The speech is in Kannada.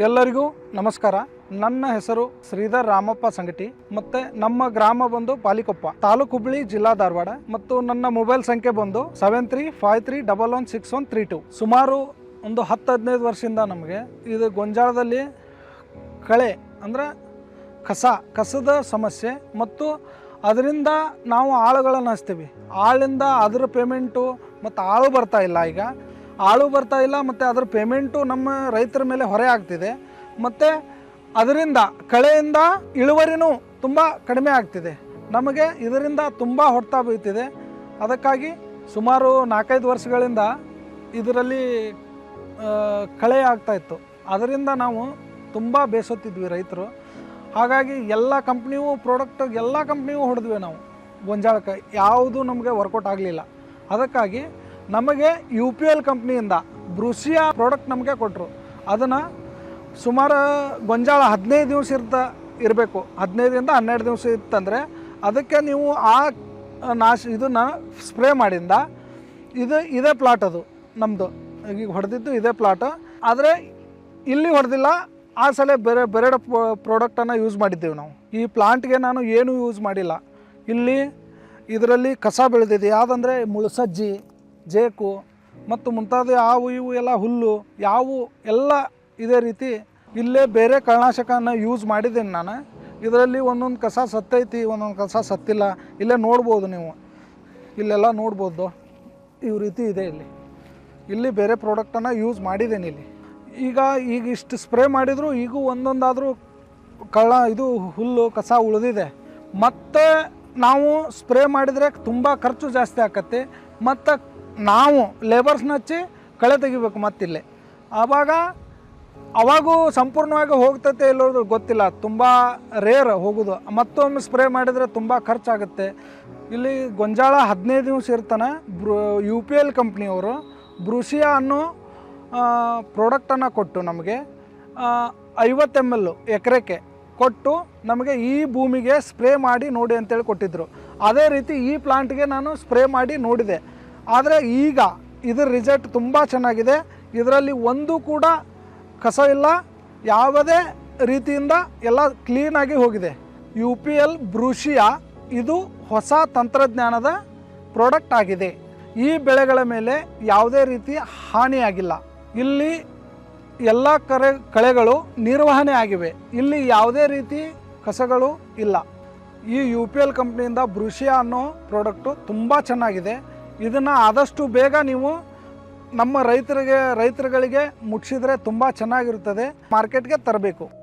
ಎಲ್ಲರಿಗೂ ನಮಸ್ಕಾರ. ನನ್ನ ಹೆಸರು ಶ್ರೀಧರ್ ರಾಮಪ್ಪ ಸಂಗಟಿ. ಮತ್ತೆ ನಮ್ಮ ಗ್ರಾಮ ಬಂದು ಪಾಲಿಕೊಪ್ಪ. ತಾಲೂಕು ಹುಬ್ಳಿ ಜಿಲ್ಲಾ ಧಾರವಾಡ. ಮತ್ತು ನನ್ನ ಮೊಬೈಲ್ ಸಂಖ್ಯೆ ಬಂದು seven three five three double one six one three two. ಸುಮಾರು ಒಂದು ಹತ್ತು ಹದಿನೈದು ವರ್ಷದಿಂದ ನಮಗೆ ಇದು ಗೊಂಜಾಳದಲ್ಲಿ ಕಳೆ, ಅಂದರೆ ಕಸ, ಕಸದ ಸಮಸ್ಯೆ. ಮತ್ತು ಅದರಿಂದ ನಾವು ಆಳುಗಳನ್ನು ಹಚ್ತೀವಿ. ಆಳಿಂದ ಅದರ ಪೇಮೆಂಟು ಮತ್ತು ಆಳು ಬರ್ತಾ ಇಲ್ಲ ಈಗ. ಆಳು ಬರ್ತಾ ಇಲ್ಲ, ಮತ್ತು ಅದರ ಪೇಮೆಂಟು ನಮ್ಮ ರೈತರ ಮೇಲೆ ಹೊರೆ ಆಗ್ತಿದೆ. ಮತ್ತು ಅದರಿಂದ ಕಳೆಯಿಂದ ಇಳುವರಿನೂ ತುಂಬ ಕಡಿಮೆ ಆಗ್ತಿದೆ. ನಮಗೆ ಇದರಿಂದ ತುಂಬ ಹೊಡ್ತಾ ಬೀಳ್ತಿದೆ. ಅದಕ್ಕಾಗಿ ಸುಮಾರು ನಾಲ್ಕೈದು ವರ್ಷಗಳಿಂದ ಇದರಲ್ಲಿ ಕಳೆ ಆಗ್ತಾ ಇತ್ತು. ಅದರಿಂದ ನಾವು ತುಂಬ ಬೇಸತ್ತಿದ್ವಿ ರೈತರು. ಹಾಗಾಗಿ ಎಲ್ಲ ಕಂಪ್ನಿಯೂ ಪ್ರಾಡಕ್ಟ್ ಎಲ್ಲ ಕಂಪ್ನಿಯೂ ಹೊಡೆದ್ವಿ ನಾವು. ಗೊಂಜಾಳಕ್ಕೆ ಯಾವುದು ನಮಗೆ ವರ್ಕೌಟ್ ಆಗಲಿಲ್ಲ. ಅದಕ್ಕಾಗಿ ನಮಗೆ ಯು ಪಿ ಎಲ್ ಕಂಪ್ನಿಯಿಂದ ಬ್ರುಸಿಯಾ ಪ್ರಾಡಕ್ಟ್ ನಮಗೆ ಕೊಟ್ಟರು ಅದನ್ನು ಸುಮಾರು ಗೊಂಜಾಳ ಹದಿನೈದು ದಿವಸ ಇರ್ತ, ಇರಬೇಕು. ಹದಿನೈದರಿಂದ ಹನ್ನೆರಡು ದಿವಸ ಇತ್ತಂದರೆ ಅದಕ್ಕೆ ನೀವು ಆ ನಾಶ, ಇದನ್ನು ಸ್ಪ್ರೇ ಮಾಡಿಂದ ಇದು ಇದೇ ಪ್ಲಾಟ್ ಅದು ನಮ್ಮದು ಈಗ ಹೊಡೆದಿದ್ದು ಇದೇ ಪ್ಲಾಟ್ ಆದರೆ ಇಲ್ಲಿ ಹೊಡೆದಿಲ್ಲ, ಆ ಸಲ ಬೇರೆ ಬೇರೆ ಪ್ರಾಡಕ್ಟನ್ನು ಯೂಸ್ ಮಾಡಿದ್ದೇವೆ ನಾವು. ಈ ಪ್ಲಾಂಟ್ಗೆ ನಾನು ಏನೂ ಯೂಸ್ ಮಾಡಿಲ್ಲ. ಇಲ್ಲಿ ಇದರಲ್ಲಿ ಕಸ ಬೆಳೆದಿದೆ. ಯಾವುದಂದರೆ ಮುಳ್ಸಜ್ಜಿ ಜೇಕು ಮತ್ತು ಮುಂತಾದ ಹಾವು ಇವು ಎಲ್ಲ ಹುಲ್ಲು ಯಾವು ಎಲ್ಲ ಇದೇ ರೀತಿ ಇಲ್ಲೇ ಬೇರೆ ಕಳೆನಾಶಕನ ಯೂಸ್ ಮಾಡಿದ್ದೀನಿ ನಾನು. ಇದರಲ್ಲಿ ಒಂದೊಂದು ಕಸ ಸತ್ತೈತಿ, ಒಂದೊಂದು ಕಸ ಸತ್ತಿಲ್ಲ. ಇಲ್ಲೇ ನೋಡ್ಬೋದು ನೀವು. ಇಲ್ಲೆಲ್ಲ ನೋಡ್ಬೋದು. ಈ ರೀತಿ ಇದೆ ಇಲ್ಲಿ. ಇಲ್ಲಿ ಬೇರೆ ಪ್ರಾಡಕ್ಟನ್ನು ಯೂಸ್ ಮಾಡಿದ್ದೇನೆ ಇಲ್ಲಿ. ಈಗ ಈಗ ಇಷ್ಟು ಸ್ಪ್ರೇ ಮಾಡಿದರೂ ಈಗೂ ಒಂದೊಂದಾದರೂ ಕಳ್ಳ, ಇದು ಹುಲ್ಲು, ಕಸ ಉಳಿದಿದೆ. ಮತ್ತು ನಾವು ಸ್ಪ್ರೇ ಮಾಡಿದರೆ ತುಂಬ ಖರ್ಚು ಜಾಸ್ತಿ ಆಕತ್ತೆ. ಮತ್ತು ನಾವು ಲೇಬರ್ಸ್ನ ಹಚ್ಚಿ ಕಳೆ ತೆಗಿಬೇಕು ಮತ್ತಿಲ್ಲೇ. ಆವಾಗ ಅವಾಗೂ ಸಂಪೂರ್ಣವಾಗಿ ಹೋಗ್ತೈತೆ ಇಲ್ಲೋದು ಗೊತ್ತಿಲ್ಲ. ತುಂಬ ರೇರ್ ಹೋಗೋದು. ಮತ್ತೊಮ್ಮೆ ಸ್ಪ್ರೇ ಮಾಡಿದರೆ ತುಂಬ ಖರ್ಚಾಗುತ್ತೆ. ಇಲ್ಲಿ ಗೊಂಜಾಳ ಹದಿನೈದು ದಿವಸ ಇರ್ತಾನೆ. ಬ್ರು ಯು ಪಿ ಎಲ್ ಕಂಪ್ನಿಯವರು ಬ್ರೂಸಿಯಾ ಅನ್ನೋ ಪ್ರಾಡಕ್ಟನ್ನು ಕೊಟ್ಟು ನಮಗೆ ಐವತ್ತು ಎಂ ಎಲ್ ಎಕರೆಗೆ ಕೊಟ್ಟು ನಮಗೆ ಈ ಭೂಮಿಗೆ ಸ್ಪ್ರೇ ಮಾಡಿ ನೋಡಿ ಅಂತೇಳಿ ಕೊಟ್ಟಿದ್ದರು ಅದೇ ರೀತಿ ಈ ಪ್ಲಾಂಟ್ಗೆ ನಾನು ಸ್ಪ್ರೇ ಮಾಡಿ ನೋಡಿದೆ. ಆದರೆ ಈಗ ಇದರ ರಿಸಲ್ಟ್ ತುಂಬ ಚೆನ್ನಾಗಿದೆ. ಇದರಲ್ಲಿ ಒಂದು ಕೂಡ ಕಸ ಇಲ್ಲ. ಯಾವುದೇ ರೀತಿಯಿಂದ ಎಲ್ಲ ಕ್ಲೀನಾಗಿ ಹೋಗಿದೆ. ಯು ಪಿ ಎಲ್ ಬ್ರೂಷಿಯಾ ಇದು ಹೊಸ ತಂತ್ರಜ್ಞಾನದ ಪ್ರಾಡಕ್ಟ್ ಆಗಿದೆ. ಈ ಬೆಳೆಗಳ ಮೇಲೆ ಯಾವುದೇ ರೀತಿ ಹಾನಿಯಾಗಿಲ್ಲ ಇಲ್ಲಿ ಎಲ್ಲ ಕರೆ, ಕಳೆಗಳು ನಿರ್ವಹಣೆ ಆಗಿವೆ. ಇಲ್ಲಿ ಯಾವುದೇ ರೀತಿ ಕಸಗಳು ಇಲ್ಲ. ಈ ಯು ಪಿ ಎಲ್ ಕಂಪ್ನಿಯಿಂದ ಬ್ರೂಷಿಯಾ ಅನ್ನೋ ಪ್ರಾಡಕ್ಟು ತುಂಬ ಚೆನ್ನಾಗಿದೆ. ಇದನ್ನು ಆದಷ್ಟು ಬೇಗ ನೀವು ನಮ್ಮ ರೈತರಿಗೆ ರೈತರುಗಳಿಗೆ ಮುಟ್ಟಿಸಿದ್ರೆ ತುಂಬ ಚೆನ್ನಾಗಿರುತ್ತದೆ. ಮಾರ್ಕೆಟ್ಗೆ ತರಬೇಕು.